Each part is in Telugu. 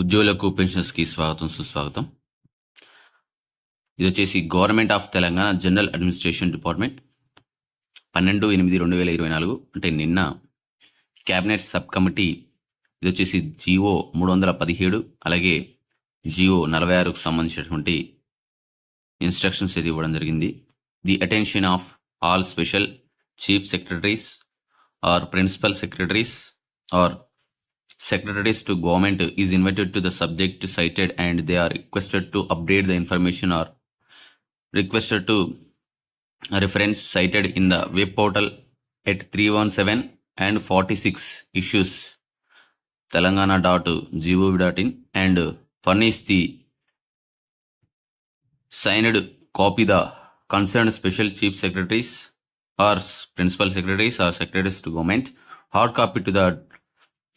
ఉద్యోగులకు పెన్షన్స్కి స్వాగతం సుస్వాగతం. ఇది వచ్చేసి government of Telangana general administration department. పన్నెండు ఎనిమిది రెండు వేల ఇరవై నాలుగు అంటే నిన్న క్యాబినెట్ సబ్ కమిటీ ఇది వచ్చేసి జిఓ మూడు వందల పదిహేడు అలాగే జియో నలభై ఆరుకు సంబంధించినటువంటి ఇన్స్ట్రక్షన్స్ ఇది ఇవ్వడం జరిగింది. The attention of all special chief secretaries or principal secretaries or secretaries to government is invited to the subject cited and they are requested to update the information or requested to reference cited in the web portal at 317 and 46 issues. Telangana.gov.in and furnish the signed copy the concerned special chief secretaries or principal secretaries or secretaries to government. Hard copy to the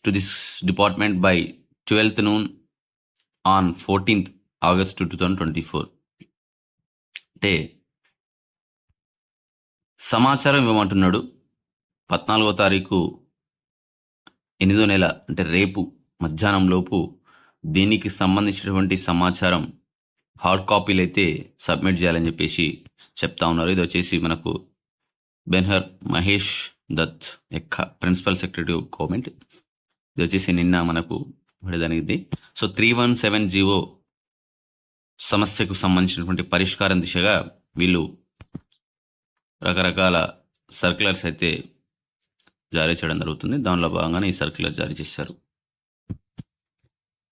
to this department by 12th noon on 14th August 2024. అంటే సమాచారం ఇవ్వమంటున్నాడు పద్నాలుగో తారీఖు ఎనిమిదో నెల అంటే రేపు మధ్యాహ్నం లోపు దీనికి సంబంధించినటువంటి సమాచారం హార్డ్ కాపీలు అయితే సబ్మిట్ చేయాలని చెప్పేసి చెప్తా ఉన్నారు ఇది వచ్చేసి మనకు బెన్హర్ మహేష్ దత్ ఎక్క ప్రిన్సిపల్ సెక్రటరీ గవర్నమెంట్ ఇది వచ్చేసి నిన్న మనకు విడదనిది so three one seven GO సమస్యకు సంబంధించినటువంటి పరిష్కారం దిశగా వీళ్ళు రకరకాల సర్క్యులర్స్ అయితే జారీ చేయడం జరుగుతుంది. దానిలో భాగంగానే ఈ సర్క్యులర్ జారీ చేశారు.